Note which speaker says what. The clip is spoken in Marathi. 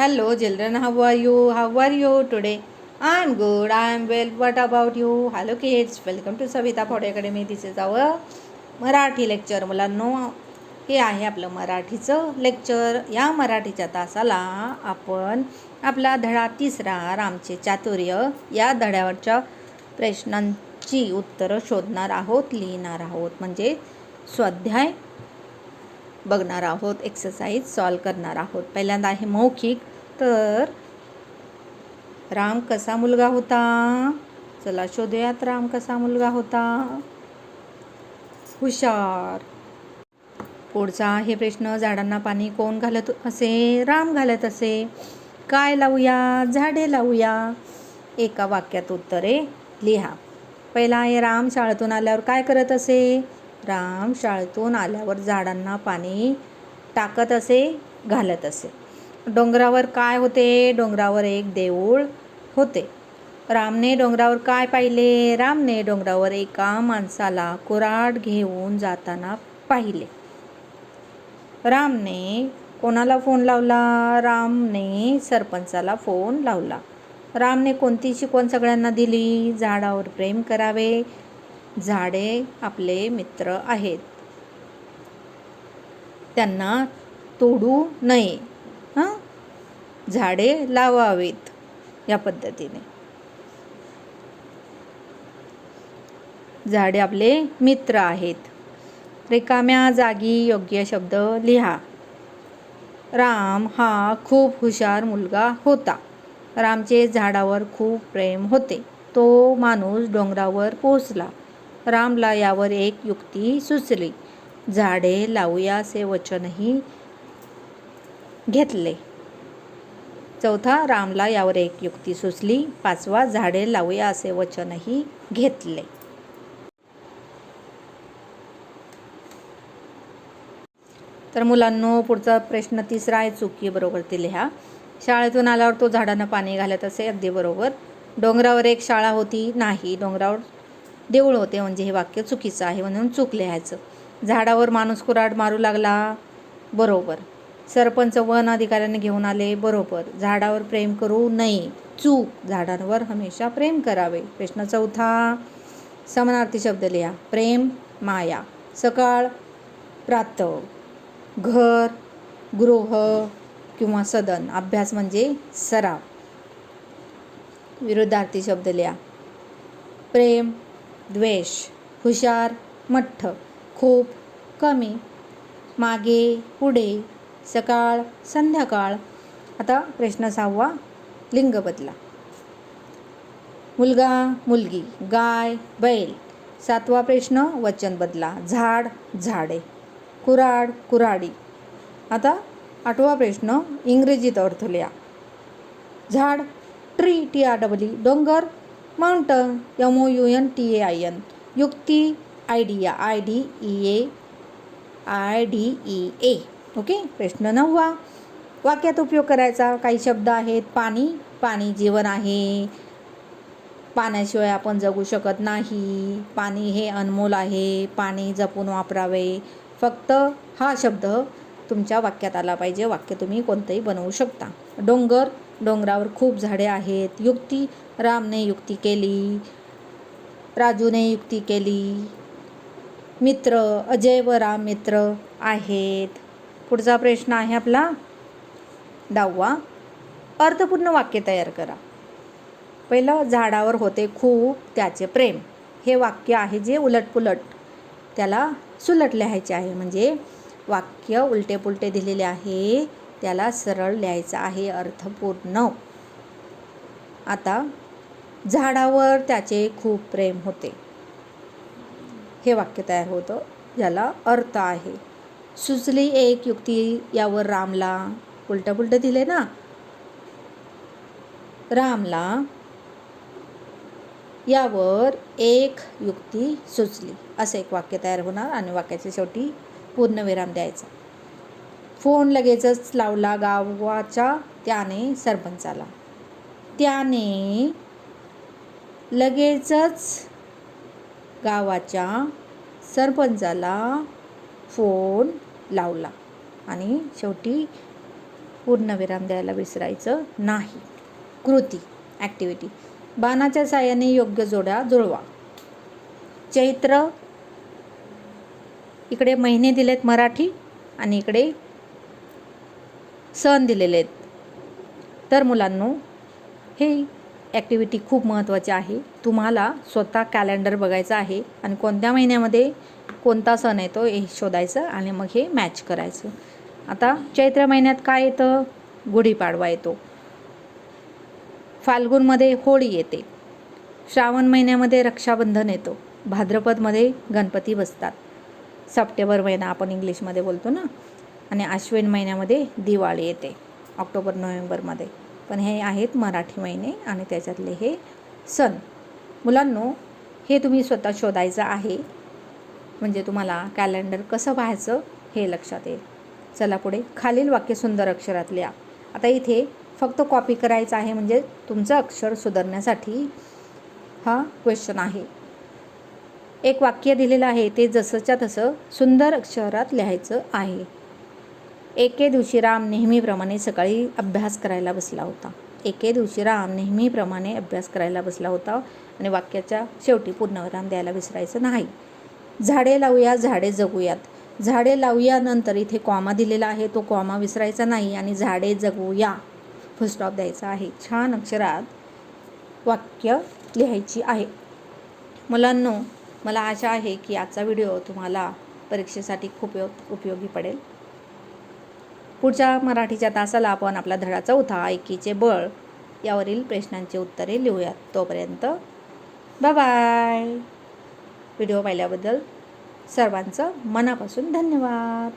Speaker 1: Hello, children. How are you? How are you today? I'm good. I'm well. What about you? Hello, kids. Welcome to Savita Ford Academy. This is our Marathi lecture मुलांनो हे आहे आपलं मराठीचं लेक्चर या मराठीच्या तासाला आपण आपला धडा तिसरा रामचे चातुर्य या धड्यावरच्या प्रश्नांची उत्तरं शोधणार आहोत लिहिणार आहोत म्हणजे स्वाध्याय बघणार आहोत एक्सरसाइज सॉल्व करणार आहोत. पहिल्यांदा आहे मौखिक तर राम कसा मुलगा होता? चला शोधूयात राम कसा मुलगा होता. हुशार. पुढचा आहे प्रश्न झाडांना पाणी कोण घालत असे? राम घालत असे. काय लावूया? झाडे लावूया. एका वाक्यात उत्तरे लिहा. पहिला आहे राम शाळेतून आल्यावर काय करत असे? राम शाळेतून आल्यावर झाडांना पाणी टाकत असे घालत असे. डोंगरावर काय होते? डोंगरावर एक देऊळ होते. रामने डोंगरावर काय पाहिले? रामने डोंगरावर एका माणसाला कुऱ्हाड घेऊन जाताना पाहिले. रामने कोणाला फोन लावला? रामने सरपंचाला फोन लावला. रामने कोणती शिकवण सगळ्यांना दिली? झाडावर प्रेम करावे. झाडे आपले मित्र आहेत. त्यांना तोडू नये. हां? झाडे लावावेत या पद्धतीने. झाडे आपले मित्र आहेत. रिकाम्या जागी योग्य शब्द लिहा. राम हा खूप हुशार मुलगा होता. रामचे झाडावर खूप प्रेम होते. तो माणूस डोंगरावर पोचला रामला यावर एक युक्ती सुचली. झाडे लावूया असे वचनही घेतले. चौथा रामला यावर एक युक्ती सुचली. पाचवा झाडे लावूया असे वचनही घेतले. तर मुलांनो पुढचा प्रश्न तिसरा आहे चुकी बरोबर ते लिहा. शाळेतून आल्यावर तो झाडांना पाणी घालत असे अगदी बरोबर. डोंगरावर एक शाळा होती नाही डोंगरावर देऊळ होते म्हणजे हे वाक्य चुकीचं आहे म्हणून चूक लिहायचं झाडावर माणूस कुराड मारू लागला बरोबर. सरपंच वन अधिकाऱ्याने घेऊन आले बरोबर. झाडावर प्रेम करू नये. चूक. झाडांवर हमेशा प्रेम करावे. प्रश्न चौथा समानार्थी शब्द लिहा. प्रेम माया. सकाळ प्रातः. घर गृह किंवा सदन. अभ्यास म्हणजे सराव. विरुद्धार्थी शब्द लिहा. प्रेम द्वेष हुशार मठ्ठ खूप कमी मागे पुढे सकाळ संध्याकाळ. आता प्रश्न सहावा लिंग बदला. मुलगा मुलगी गाय बैल. सातवा प्रश्न वचन बदला. झाड झाडे. कुराड कुराडी. आता आठवा प्रश्न इंग्रजीत अर्थ लिहा. झाड ट्री टी आर डबल डोंगर mountain M O U N T A I N युक्ती idea I D E A I D E A okay? प्रश्न नववा. वाक्यात उपयोग करायचा. काही शब्द आहेत. पाणी. पाणी जीवन आहे. पाण्याशिवाय आपण जगू शकत नाही. पाणी हे अनमोल आहे. पाणी जपून वापरावे. फक्त हा शब्द तुमच्या वाक्यात आला पाहिजे. वाक्य तुम्ही कोणतंही बनवू शकता. डोंगर डोंगरावर खूप झाडे आहेत. युक्ती रामने युक्ती केली राजूने युक्ती केली. मित्र अजय व राम मित्र आहेत. पुढचा प्रश्न आहे आपला. दहावा. अर्थपूर्ण वाक्य तयार करा. पहिलं झाडावर होते खूप त्याचे प्रेम. हे वाक्य आहे जे उलटपुलट त्याला सुलट लिहायचे आहे. म्हणजे वाक्य उलटे पुलटे दिलेले आहे. त्याला सरळ लिहायचं आहे अर्थपूर्ण. आता झाडावर त्याचे खूप प्रेम होते. हे वाक्य तयार होतं ज्याला अर्थ आहे. सुचली एक युक्ती यावर रामला उलटं पुलटं दिले ना? रामला यावर एक युक्ती सुचली असं एक वाक्य तयार होणार आणि वाक्याच्या शेवटी पूर्णविराम द्यायचा. फोन लगेचच लावला गावाच्या त्याने सरपंचाला. त्याने लगेचच गावाच्या सरपंचाला फोन लावला आणि शेवटी पूर्णविराम द्यायला विसरायचं नाही. कृती ॲक्टिव्हिटी बाणाच्या साहाय्याने योग्य जोड्या जुळवा. चैत्र इकडे महिने दिलेत मराठी आणि इकडे सण दिलेले आहेत. तर मुलांनो हे ॲक्टिव्हिटी खूप महत्त्वाची आहे. तुम्हाला स्वतः कॅलेंडर बघायचं आहे आणि कोणत्या महिन्यामध्ये कोणता सण येतो हे शोधायचं आणि मग हे मॅच करायचं. आता चैत्र महिन्यात काय येतं? गुढीपाडवा येतो. फाल्गुनमध्ये होळी येते. श्रावण महिन्यामध्ये रक्षाबंधन येतो. भाद्रपदमध्ये गणपती बसतात. सप्टेंबर महिना आपण इंग्लिशमध्ये बोलतो ना. आणि आश्विन महिन्यामध्ये दिवाळी येते ऑक्टोबर नोव्हेंबरमध्ये. पण हे आहेत मराठी महिने आणि त्याच्यातले हे सण. मुलांनो हे तुम्ही स्वतः शोधायचं आहे. म्हणजे तुम्हाला कॅलेंडर कसं पाहायचं हे लक्षात येईल. चला पुढे खालील वाक्य सुंदर अक्षरात लिहा. आता इथे फक्त कॉपी करायचं आहे म्हणजे तुमचं अक्षर सुधारण्यासाठी हा क्वेश्चन आहे. एक वाक्य दिलेलं आहे ते जसंच्या तसं सुंदर अक्षरात लिहायचं आहे. एके दिवशी राम नेहमीप्रमाणे सकाळी अभ्यास करायला बसला होता. एके दिवशी राम नेहमीप्रमाणे अभ्यास करायला बसला होता आणि वाक्याच्या शेवटी पूर्णविराम द्यायला विसरायचं नाही. झाडे लावूया झाडे जगूयात. झाडे लावूया नंतर इथे कॉमा दिलेला आहे. तो कॉमा विसरायचा नाही आणि झाडे जगूया. फुलस्टॉप द्यायचा आहे. छान अक्षरात वाक्य लिहायची आहे. मुलांनो मला आशा आहे की आजचा व्हिडिओ तुम्हाला परीक्षेसाठी खूप उपयोगी पडेल. पुढच्या मराठीच्या तासाला आपण आपला धडा चौथा ऐकीचे बळ यावरील प्रश्नांची उत्तरे लिहूयात. तोपर्यंत बाय व्हिडिओ पाहिल्याबद्दल सर्वांचं मनापासून धन्यवाद.